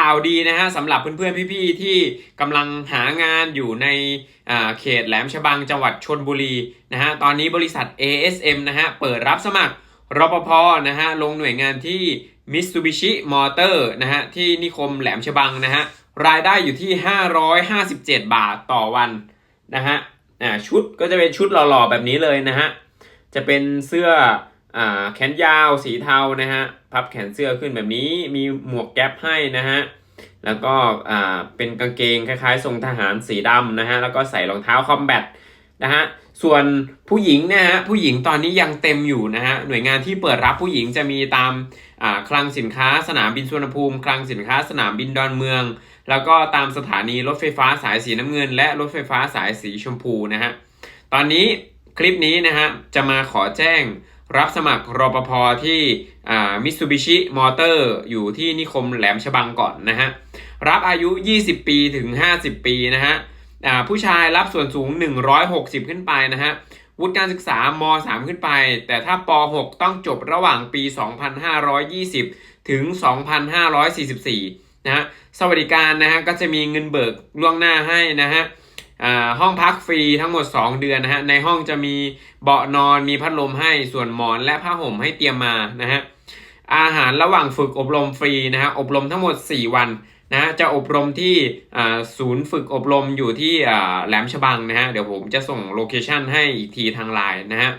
ข่าวดีนะฮะสำหรับเพื่อนๆพี่ๆที่กำลังหางานอยู่ในเขตแหลมฉบังจังหวัดชนบุรีนะฮะตอนนี้บริษัท ASM นะฮะเปิดรับสมัครรปภนะฮะลงหน่วยงานที่ Mitsubishi Motor นะฮะที่นิคมแหลมฉบังนะฮะรายได้อยู่ที่ 557 บาทต่อวันนะฮะอ่าชุดก็จะเป็นชุดหล่อๆแบบนี้เลยนะฮะจะเป็นเสื้อ แขนยาวสีเทานะฮะพับแขนเสื้อขึ้นแบบนี้มีหมวกแก๊ปให้นะฮะแล้วก็เป็นกางเกงคล้ายๆทรงทหารสีดำนะฮะแล้วก็ใส่รองเท้าคอมแบทนะฮะส่วนผู้หญิงนะฮะผู้หญิงตอนนี้ยังเต็มอยู่นะฮะหน่วยงานที่เปิดรับผู้หญิงจะมีตามคลังสินค้าสนามบินสุวรรณภูมิ คลังสินค้าสนามบินดอนเมือง แล้วก็ตามสถานีรถไฟฟ้าสายสีน้ำเงิน และรถไฟฟ้าสายสีชมพูนะฮะตอนนี้คลิปนี้นะฮะจะมาขอแจ้ง รับสมัครรปภที่มิตซูบิชิมอเตอร์อยู่ที่นิคมแหลมฉบังก่อนนะฮะ รับอายุ 20 ปีถึง 50 ปีนะฮะผู้ชายรับส่วนสูง 160 ขึ้นไปนะฮะ วุฒิการศึกษาม3ขึ้นไป แต่ถ้าป 6 ต้องจบระหว่างปี 2520 ถึง 2544 นะฮะ สวัสดิการนะฮะก็จะมีเงินเบิกล่วงหน้าให้นะฮะ ห้องพักฟรีทั้งหมด 2 เดือนนะฮะ ในห้องจะมีเบาะนอน มีพัดลมให้ ส่วนหมอนและผ้าห่มให้เตรียมมานะฮะ อาหารระหว่างฝึกอบรมฟรีนะฮะ อบรมทั้งหมด 4 วันนะจะอบรมที่ศูนย์ฝึกอบรมอยู่ที่แหลมฉบังนะฮะ เดี๋ยวผมจะส่งโลเคชั่นให้อีกทีทางไลน์นะฮะ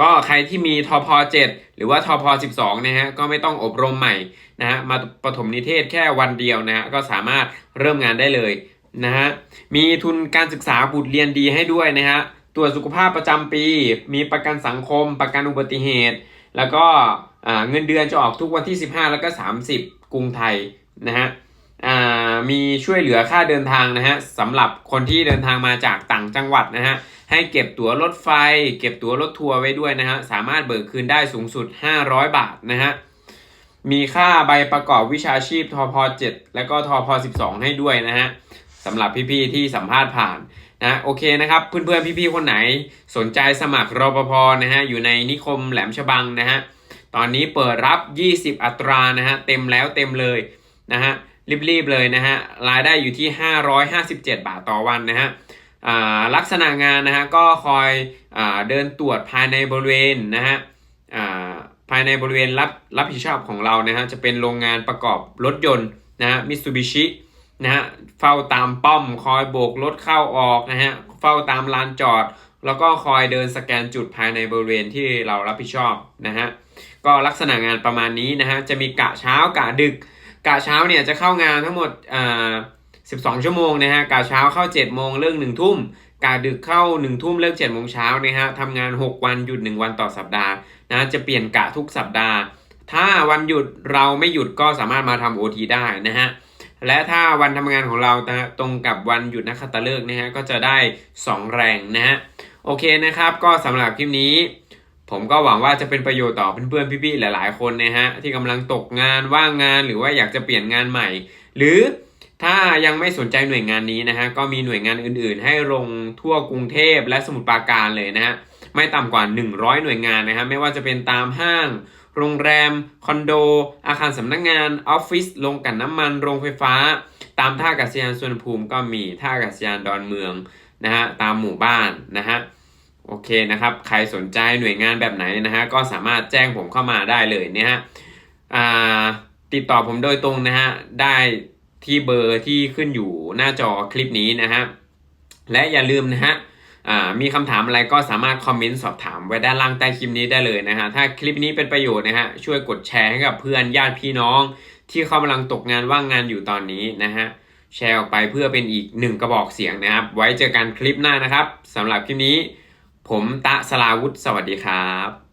ก็ใครที่มีทพ7หรือว่าทพ12นะฮะ ก็ไม่ต้องอบรมใหม่นะฮะ มาปฐมนิเทศแค่วันเดียวนะฮะ ก็สามารถเริ่มงานได้เลย นะฮะมีทุนการศึกษาบุตรเรียนดีให้ด้วยนะฮะตรวจสุขภาพประจำปี มีประกันสังคม ประกันอุบัติเหตุ แล้วก็เงินเดือนจะออกทุกวันที่ 15 แล้วก็ 30 กรุงไทยนะฮะอ่ามีช่วยเหลือค่าเดินทางนะฮะสำหรับคนที่เดินทางมาจากต่างจังหวัดนะฮะให้เก็บตั๋วรถไฟ เก็บตั๋วรถทัวร์ไว้ด้วยนะฮะสามารถเบิกคืนได้สูงสุด 500 บาทนะฮะมีค่าใบประกอบวิชาชีพทพ7 และก็ทพ12 ให้ด้วยนะฮะ สำหรับพี่ๆที่สัมภาษณ์ผ่านนะโอเคนะครับเพื่อนๆพี่ๆคนไหนสนใจสมัครรปภนะฮะอยู่ในนิคมแหลมฉบังนะฮะตอนนี้เปิดรับ 20 อัตรานะฮะเต็มแล้วเต็มเลยนะฮะรีบๆเลยนะฮะรายได้อยู่ที่ 557 บาทต่อวันนะฮะลักษณะงานนะฮะก็คอยอเดินตรวจภายในบริเวณนะฮะภายในบริเวณรับรับผิดชอบของเรานะฮะจะเป็นโรงงานประกอบรถยนต์นะฮะมิตซูบิชิ นะฮะเฝ้าตามป้อมคอยโบกรถเข้าออกนะฮะเฝ้าตามลานจอด แล้วก็คอยเดินสแกนจุดภายในบริเวณที่เรารับผิดชอบนะฮะก็ลักษณะงานประมาณนี้นะฮะจะมีกะเช้ากะดึก กะเช้าเนี่ยจะเข้างานทั้งหมดอ่า12 ชั่วโมงนะฮะกะเช้าเข้า 7 โมงเลิก1ทุ่มกะดึกเข้า1ทุ่มเลิก7โมงเช้านะฮะทำงาน 6 วันหยุด 1 วันต่อสัปดาห์นะจะเปลี่ยนกะทุกสัปดาห์ ถ้าวันหยุดเราไม่หยุดก็สามารถมาทำ OT ได้นะฮะ และถ้าวันทำงานของเราตรงกับวันหยุดนักขัตฤกษ์นะฮะก็จะได้ 2 แรงนะฮะโอเคนะครับก็สำหรับคลิปนี้ ผมก็หวังว่าจะเป็นประโยชน์ต่อเพื่อนๆพี่ๆหลาย ๆ คนนะฮะที่กำลังตกงานว่างงานหรือว่าอยากจะเปลี่ยนงานใหม่ หรือถ้ายังไม่สนใจหน่วยงานนี้นะฮะก็มีหน่วยงานอื่นๆ ให้ลงทั่วกรุงเทพและสมุทรปราการเลยนะฮะไม่ต่ำกว่า 100 หน่วยงานนะฮะไม่ว่าจะเป็นตามห้าง โรงแรม คอนโด อาคารสำนักงานออฟฟิศโรงกลั่นน้ำมัน โรงไฟฟ้า ตามท่าอากาศยานสุวรรณภูมิก็มีท่าอากาศยานดอนเมืองนะฮะตามหมู่บ้านนะฮะโอเคนะครับใครสนใจหน่วยงานแบบไหนนะฮะก็สามารถแจ้งผมเข้ามาได้เลยเนี่ยฮะติดต่อผมโดยตรงนะฮะได้ที่เบอร์ที่ขึ้นอยู่หน้าจอคลิปนี้นะฮะและอย่าลืมนะฮะ มีคำถามอะไรก็สามารถคอมเมนต์สอบถามไว้ด้านล่างใต้คลิปนี้ได้เลยนะฮะ ถ้าคลิปนี้เป็นประโยชน์นะฮะ ช่วยกดแชร์ให้กับเพื่อนญาติพี่น้อง ที่เขากำลังตกงานว่างงานอยู่ตอนนี้นะฮะ แชร์ออกไปเพื่อเป็นอีกหนึ่งกระบอกเสียงนะครับ ไว้เจอกันคลิปหน้านะครับสำหรับคลิปนี้ ผมตะสลาวุธสวัสดีครับ